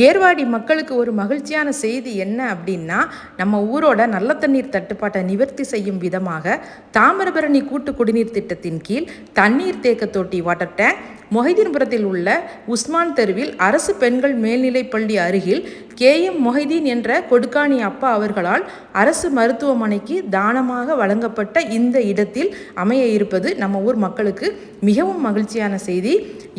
ஏர்வாடி மக்களுக்கு ஒரு மகிழ்ச்சியான செய்தி என்ன அப்படின்னா நம்ம ஊரோட நல்ல தண்ணீர் தட்டுப்பாட்டை நிவர்த்தி செய்யும் விதமாக தாமிரபரணி கூட்டு குடிநீர் திட்டத்தின் கீழ் தண்ணீர் தேக்க தொட்டி வாட்டர் டேங்க் மொஹிதீன்புரத்தில் உள்ள உஸ்மான் தெருவில் அரசு பெண்கள் மேல்நிலைப்பள்ளி அருகில் கே எம் மொஹிதீன் என்ற கொடுக்காணி அப்பா அவர்களால் அரசு மருத்துவமனைக்கு தானமாக வழங்கப்பட்ட இந்த இடத்தில் அமைய இருப்பது நம்ம ஊர் மக்களுக்கு மிகவும் மகிழ்ச்சியான செய்தி.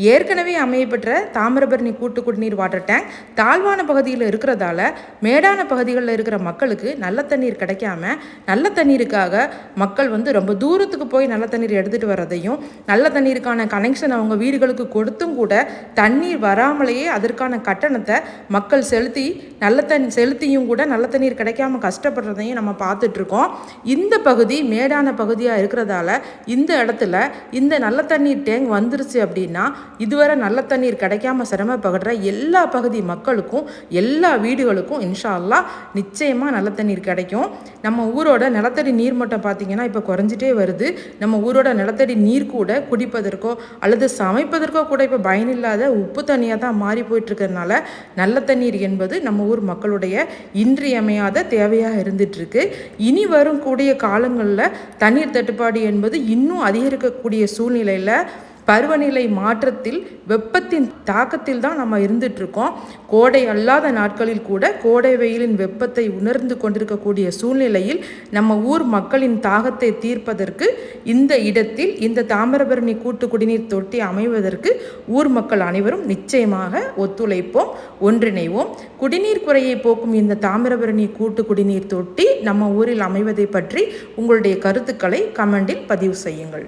ஏற்கனவே அமையப்பெற்ற தாமிரபரணி கூட்டு குடிநீர் வாட்டர் டேங்க் தாழ்வான பகுதியில் இருக்கிறதால மேடான பகுதிகளில் இருக்கிற மக்களுக்கு நல்ல தண்ணீர் கிடைக்காம நல்ல தண்ணீருக்காக மக்கள் வந்து ரொம்ப தூரத்துக்கு போய் நல்ல தண்ணீர் எடுத்துகிட்டு வர்றதையும் நல்ல தண்ணீருக்கான கனெக்ஷன் அவங்க வீடுகளுக்கு கொடுத்தும் கூட தண்ணீர் வராமலேயே அதற்கான கட்டணத்தை மக்கள் செலுத்தி நல்ல தண்ணி செலுத்தியும் கூட நல்ல தண்ணீர் கிடைக்காம கஷ்டப்படுறதையும் நம்ம பார்த்துட்ருக்கோம். இந்த பகுதி மேடான பகுதியாக இருக்கிறதால இந்த இடத்துல இந்த நல்ல தண்ணீர் டேங்க் வந்துருச்சு அப்படின்னா இதுவரை நல்ல தண்ணீர் கிடைக்காம சிரமப்படுற எல்லா பகுதி மக்களுக்கும் எல்லா வீடுகளுக்கும் இன்ஷா அல்லா நிச்சயமாக நல்ல தண்ணீர் கிடைக்கும். நம்ம ஊரோட நிலத்தடி நீர்மட்டம் பார்த்திங்கன்னா இப்போ குறைஞ்சிட்டே வருது. நம்ம ஊரோட நிலத்தடி நீர் கூட குடிப்பதற்கோ அல்லது சமைப்பதற்கோ கூட இப்போ பயனில்லாத உப்பு தண்ணியாக தான் மாறி போயிட்டுருக்கிறதுனால நல்ல தண்ணீர் என்பது நம்ம ஊர் மக்களுடைய இன்றியமையாத தேவையாக இருந்துகிட்ருக்கு இனி வரும் கூடிய காலங்களில் தண்ணீர் தட்டுப்பாடு என்பது இன்னும் அதிகரிக்கக்கூடிய சூழ்நிலையில் பருவநிலை மாற்றத்தில் வெப்பத்தின் தாக்கத்தில் தான் நம்ம இருந்துகிட்ருக்கோம் கோடை அல்லாத நாட்களில் கூட கோடை வெயிலின் வெப்பத்தை உணர்ந்து கொண்டிருக்கக்கூடிய சூழ்நிலையில் நம்ம ஊர் மக்களின் தாகத்தை தீர்ப்பதற்கு இந்த இடத்தில் இந்த தாமிரபரணி கூட்டு குடிநீர் தொட்டி அமைவதற்கு ஊர் மக்கள் அனைவரும் நிச்சயமாக ஒத்துழைப்போம் ஒன்றிணைவோம். குடிநீர் குறையை போக்கும் இந்த தாமிரபரணி கூட்டு குடிநீர் தொட்டி நம்ம ஊரில் அமைவதை பற்றி உங்களுடைய கருத்துக்களை கமெண்டில் பதிவு செய்யுங்கள்.